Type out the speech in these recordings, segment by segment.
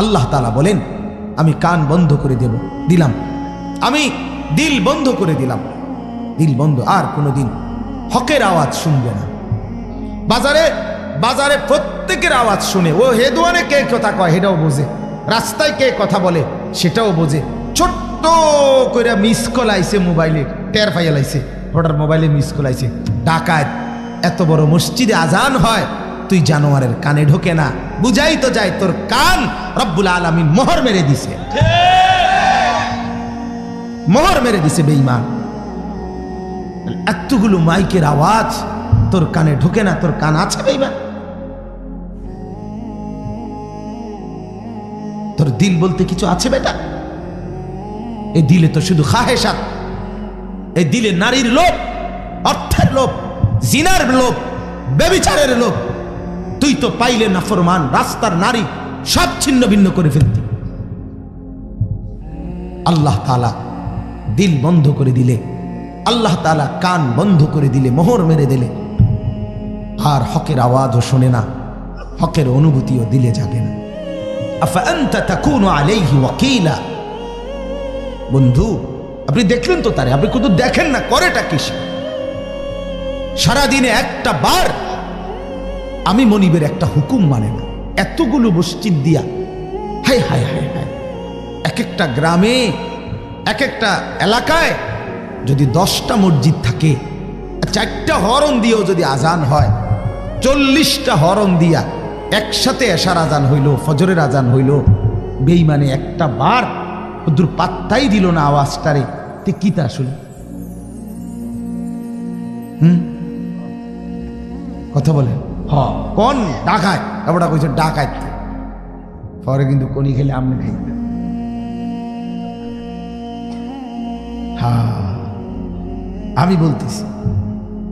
আল্লাহ তালা বলেন, আমি কান বন্ধ করে দেব, দিলাম। আমি দিল বন্ধ করে দিলাম। দিল বন্ধ আর কোনো দিন হকের আওয়াজ শুনবে না। বাজারে বাজারে প্রত্যেকের আওয়াজ শুনে, ও হেদুয়ানে কে কথা কয় সেটাও বোঝে। রাস্তায় কে কথা বলে সেটাও বোঝে। ছোট্ট করে মিস কল আইসে মোবাইলে টের ফাইল আইছে। হঠাৎ মোবাইলে মিস কল আইছে। ডাকাত, এত বড় মসজিদে আজান হয়। তুই জানোয়ারের কানে ঢোকে না। বুঝাই তো যায় তোর কান। রব্বুল আলমিন মোহর মেরে দিছে। মোহর মেরে দিছে বেঈমান। এতগুলো মাইকের আওয়াজ তোর কানে ঢোকে না, তোর কান আছে বেইমান তোর দিল বলতে কিছু আছে বেটা? এই দিলে তো শুধু খাহেসাত এই দিলে নারীর লোভ, অর্থের লোভ, জিনার লোভ, বেবিচারের লোভ। তুই তো পাইলে না ফরমান, রাস্তার নারী, সব ছিন্ন ভিন্ন করে ফেলতি। আল্লাহ তালা দিল বন্ধ করে দিলে, আল্লাহ তালা কান বন্ধ করে দিলে, মোহর মেরে দিলে। আর হকের আওয়াজও শোনে না, হকের অনুভূতিও দিলে জাগে না। বন্ধু, আপনি দেখলেন তো তারে, আপনি শুধু দেখেন না, করেটা কিসে? সারাদিনে একটা বার আমি মনিবের একটা হুকুম মানে না। এতগুলো মসজিদ দিয়া, হায় হায় হায় হায় এক একটা গ্রামে এক একটা এলাকায় যদি দশটা মসজিদ থাকে, চারটা হরণ দিয়েও যদি আজান হয়, চল্লিশটা হরণ দিয়া একসাথে এশার আজান হইল, ফজরের আজান হইল বেইমানে একটা বার ওদূর পাত্তাই দিল না আওয়াজটারে। তে কি তা আসলে? হুম? কথা বলেন। হ, কোন? ডাকায় এবার কইছে ডাকায় পরে কিন্তু কোনি খেলে আমনে খাইবে হ্যাঁ আমি বলতেছি,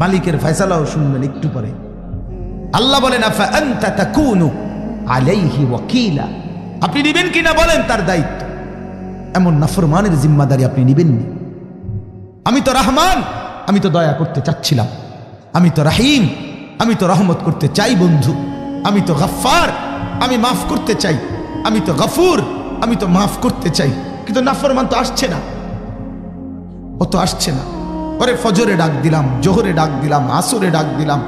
মালিকের ফয়সালাও শুনবেন একটু পরে। আল্লাহ বলেন আলাইহি ওয়াকিলা। আপনি নেবেন কিনা বলেন তার দায়িত্ব। এমন নাফরমানের জিম্মাদারি আপনি নেবেননি। আমি তো রহমান, আমি তো দয়া করতে চাচ্ছিলাম। আমি তো রাহিম আমি তো রহমত করতে চাই, বন্ধু। আমি তো গফফার। আমি মাফ করতে চাই। আমি তো গফুর। আমি তো মাফ করতে চাই। কিন্তু নাফরমান তো আসছে না। ও তো আসছে না। পরে ফজরে ডাক দিলাম, জোহরে ডাক দিলাম, আসরে ডাক দিলাম,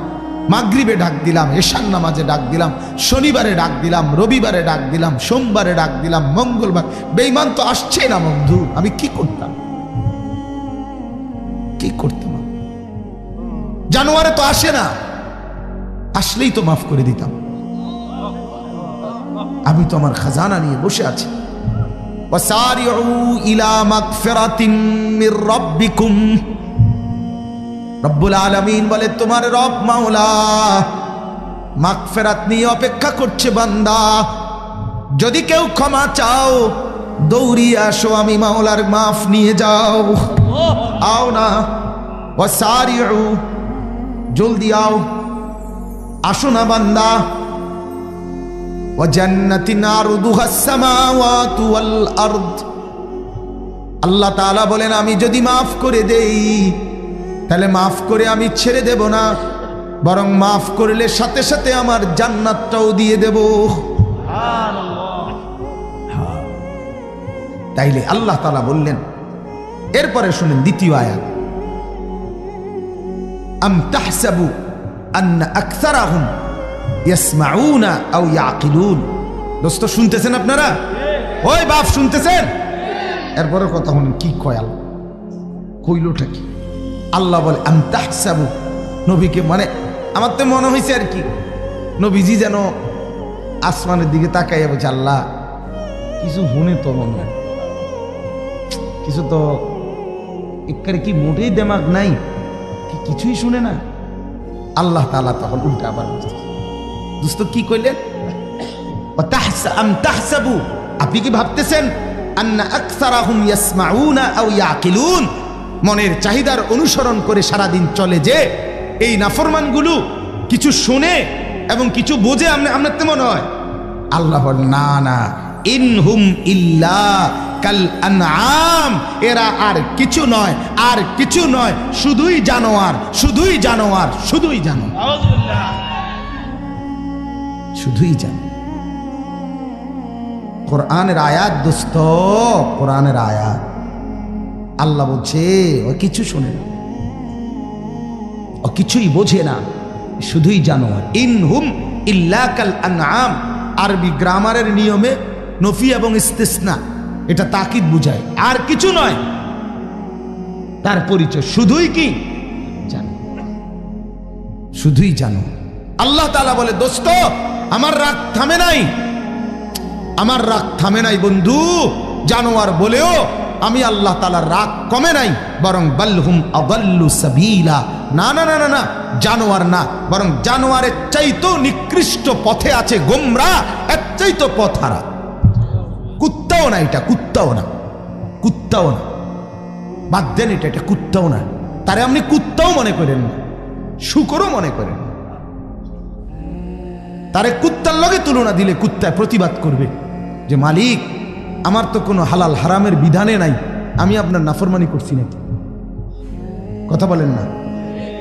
মাগরিবে ডাক দিলাম এশান নামাজে ডাক দিলাম, শনিবারে ডাক দিলাম, রবিবারে ডাক দিলাম, সোমবারে ডাক দিলাম, মঙ্গলবার। বেইমান তো আসছে না, বন্ধু। আমি কি করতাম? কি করতাম জানুয়ারে তো আসে না। আসলেই তো মাফ করে দিতাম। আমি তো আমার খাজানা নিয়ে বসে আছি। বলে তোমার রব মাওলা নিয়ে অপেক্ষা করছে বান্দা। যদি কেউ ক্ষমা চাও দৌড়িয়ে আসো আমি মাওলার মাফ নিয়ে যাও। আও না। ও সারি জলদি আও। আসো না বান্দা। আল্লাহ তালা বলেন, আমি যদি মাফ করে দেই, তাহলে মাফ করে আমি ছেড়ে দেব না, বরং মাফ করলে সাথে সাথে আমার জান্নাতটাও দিয়ে দেব। তাইলে আল্লাহ তালা বললেন, এরপরে শুনেন দ্বিতীয় আয়াত। আম তাহসাবু আন্না আকসারাহুম ইয়াসমাউনা আও ইয়াকিলুন। দোস্ত, শুনতেছেন আপনারা? ওই বাপ, শুনতেছেন? এরপরে কথা শুনেন কি কয় আল্লাহ? কইলটা কি? আল্লাহ বলে, আম তাহসাবু। নবীকে মানে আমার তো মনে হয়েছে আর কি, নবীজি যেন আসমানের দিকে তাকাইয়া বলছে, আল্লাহ, কিছু শুনে তো মনে কিছু তো একারে কি মোটেই দেমাগ নাই? কি কিছুই শুনে না? আল্লাহ তালা তখন উল্টা আবার দোস্ত, কি কইলেন? আপনি কি ভাবতেছেন? মনের চাহিদার অনুসরণ করে সারাদিন চলে যে, এই নাফরমানগুলো কিছু শুনে এবং কিছু বোঝে আপনি আপনার তো মনে হয়। আল্লাহ না না ইনহুম ইল্লা কাল আনআম। এরা আর কিছু নয়, আর কিছু নয়, শুধুই জানোয়ার শুধুই জানোয়ার শুধুই জানোয়ার। শুধুই জানো। কোরআনের আয়াত দোস্ত, কোরআনের আয়াত। আল্লাহ বলছে, ও কিছু শোনে না। ও কিছুই বোঝে না। শুধুই জানোয়ার। ইন হুম ইল্লাকাল আনআম। আরবি গ্রামারের নিয়মে নফি এবং ইস্তেসনা, এটা তাকিদ বুঝায়। আর কিছু নয়, তার পরিচয়। শুধুই কি? জানো। শুধুই জানো। আল্লাহ তাআলা বলে, দোস্ত, আমার রাগ থামে নাই। আমার রাগ থামে নাই, বন্ধু। জানোয়ার বলেও, আমি আল্লাহ তালার রাগ কমে নাই, বরং বাল্হুম আবাল্লু সাবিলা। না না না না না, জানোয়ার না, বরং জানোয়ারের চাইতো নিকৃষ্ট পথে আছে গোমরা, এর চাইতো পথ হারা কুত্তাও না এটা কুত্তাও না কুত্তাও না বাদ দেন এটা এটা কুত্তাও না তারে আপনি কুত্তাও মনে করেন না, শুকরও মনে করেন তারে কুত্তার লগে তুলনা দিলে কুত্তায় প্রতিবাদ করবে যে, মালিক, আমার তো কোনো হালাল হারামের বিধানে নাই, আমি আপনার নাফরমানি করছি নাকি? কথা বলেন না।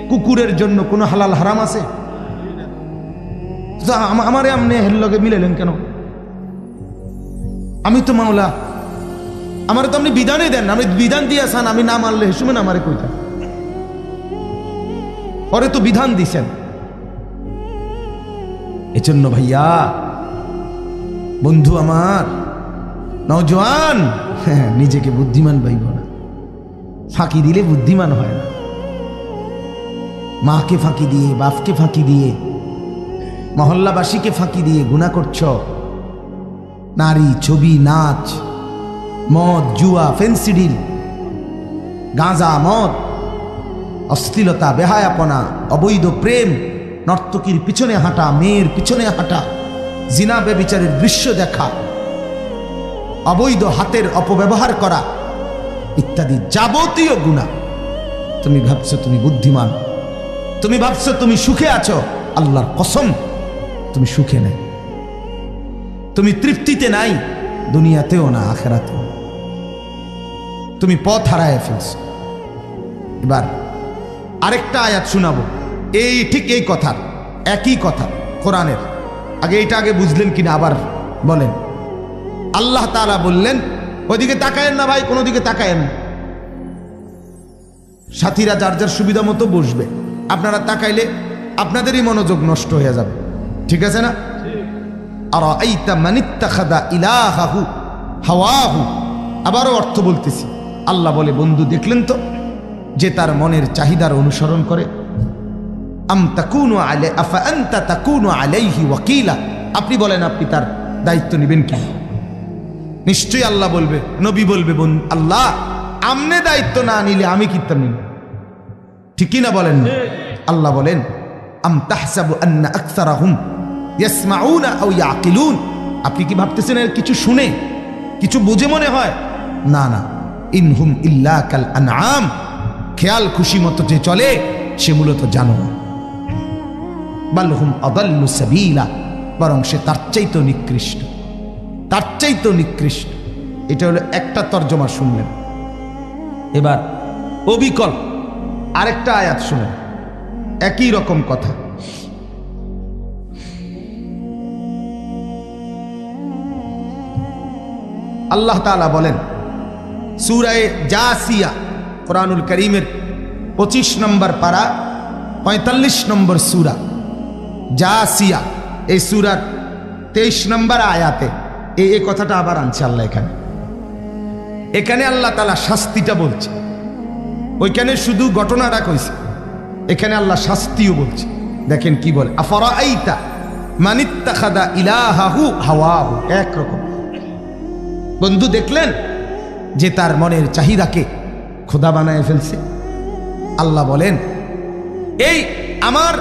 কুকুরের জন্য কোনো হালাল হারাম আছে? আমারে আপনি হের লগে মিলেলেন কেন? আমি তো মাওলা, আমার তো আপনি বিধানই দেন আমি বিধান দিয়ে আসান, আমি না মানলে হেসুমেন আমারে কইতা পরে তো বিধান দিছেন। এজন্য ভাইয়া, বন্ধু আমার নজওয়ান হ্যাঁ নিজেকে বুদ্ধিমান ভাইব না। ফাঁকি দিলে বুদ্ধিমান হয় না। মাকে ফাঁকি দিয়ে, বাপকে ফাঁকি দিয়ে, মহল্লাবাসীকে ফাঁকি দিয়ে গুণা করছ। নারী, ছবি, নাচ, মদ, জুয়া ফেন্সিডিল গাঁজা, মদ, অশ্লীলতা, বেহায়াপনা, অবৈধ প্রেম, নর্তকীর পিছনে হাঁটা, মেয়ের পিছনে হাঁটা, জিনা বেবিচারের দৃশ্য দেখা, অবৈধ হাতের অপব্যবহার করা ইত্যাদি যাবতীয় গুণা। তুমি ভাবছ তুমি বুদ্ধিমান, তুমি ভাবছ তুমি সুখে আছো, আল্লাহর কসম তুমি সুখে নেই। তুমি তৃপ্তিতে নাই, দুনিয়াতেও না, আখেরাতেও। তুমি পথ হারায় ফেলছো। এবার আরেকটা আয়াত শোনাবো। এই ঠিক এই কথার, একই কথা কোরআনের। আগে এইটা আগে বুঝলেন কিনা আবার বলেন। আল্লাহ তাআলা বললেন, ওইদিকে তাকায়েন না ভাই কোনো দিকে তাকায়েন সাথীরা যার যার সুবিধা মতো বসবে। আপনারা তাকাইলে আপনাদেরই মনোযোগ নষ্ট হয়ে যাবে। ঠিক আছে না? ইলাহাহু হাওয়াহু। আবারও অর্থ বলতেছি আল্লাহ বলে বন্ধু দেখলেন তো যে তার মনের চাহিদার অনুসরণ করে? আম তাকুনু আলে আফা আনতা তাকুনু আলাইহি ওয়াকিলা? আপনি বলেন আপনি তার দায়িত্ব নেবেন কি? নিশ্চয়ই আল্লাহ বলবে নবী বলবে বোন আল্লাহ আমনে দায়িত্ব না নিলে আমি কিতাম নিব? ঠিক কি না? বলেন আল্লাহ বলেন আম তাহসাবু আন্না আকসারাহুম। আপনি কি ভাবতেছেন এর কিছু শুনে, কিছু বুঝে মনে হয়? না না। ইনহুম ইল্লা কাল আনআম। খেয়াল খুশি মতো যে চলে, সে মূলত জানো। আদাল্লু সাবিলা, বরং সে তার চাইতো নিকৃষ্ট। তার চাইতো নিকৃষ্ট। এটা হলো একটা তর্জমা শুনলেন। এবার অবিকল আরেকটা আয়াত শুনেন। একই রকম কথা। আল্লাহ তাআলা বলেন, সুরায় জাসিয়া, কোরআনুল করিমের পঁচিশ নম্বর পারা, পঁয়তাল্লিশ নম্বর সুরা। জাসিয়া, এই সুরার তেইশ নম্বর আয়াতে এই এই কথাটা আবার আনছে আল্লাহ এখানে। এখানে আল্লাহ তালা শাস্তিটা বলছে। ওইখানে শুধু ঘটনাটা কইছে, এখানে আল্লাহ শাস্তিও বলছে। দেখেন কি বলে আফরা আইতা মানিত্তা খাদা ইলাহাহু হাওয়াহু? একরকম বন্ধু দেখলেন যে তার মনের চাহিদাকে খোদা বানায় ফেলছে? আল্লাহ বলেন, এই আমার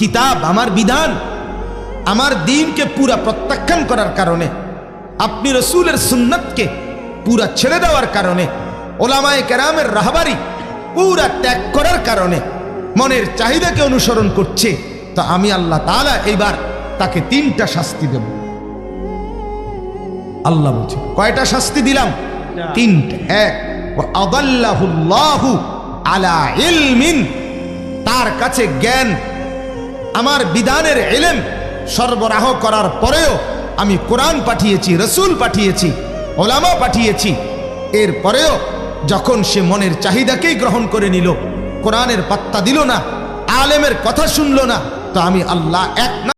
কিতাব, আমার বিধান, আমার দিনকে পুরা প্রত্যাখ্যান করার কারণে, আপনি রসুলের সুন্নতকে পুরা ছেড়ে দেওয়ার কারণে, ওলামায় কেরামের রাহবারি পুরা ত্যাগ করার কারণে মনের চাহিদাকে অনুসরণ করছে, তো আমি আল্লাহ তালা এইবার তাকে তিনটা শাস্তি দেব। আল্লাহ বলছে কয়টা শাস্তি দিলাম? তিনটা। এক আদাল্লাহুল্লাহু আলা ইলমিন। তার কাছে জ্ঞান আমার বিধানের এলেম সরবরাহ করার পরেও আমি কোরআন পাঠিয়েছি রসুল পাঠিয়েছি ওলামা পাঠিয়েছি। এরপরেও যখন সে মনের চাহিদাকেই গ্রহণ করে নিল কোরআনের পাত্তা দিল না আলেমের কথা শুনল না তো আমি আল্লাহ এক না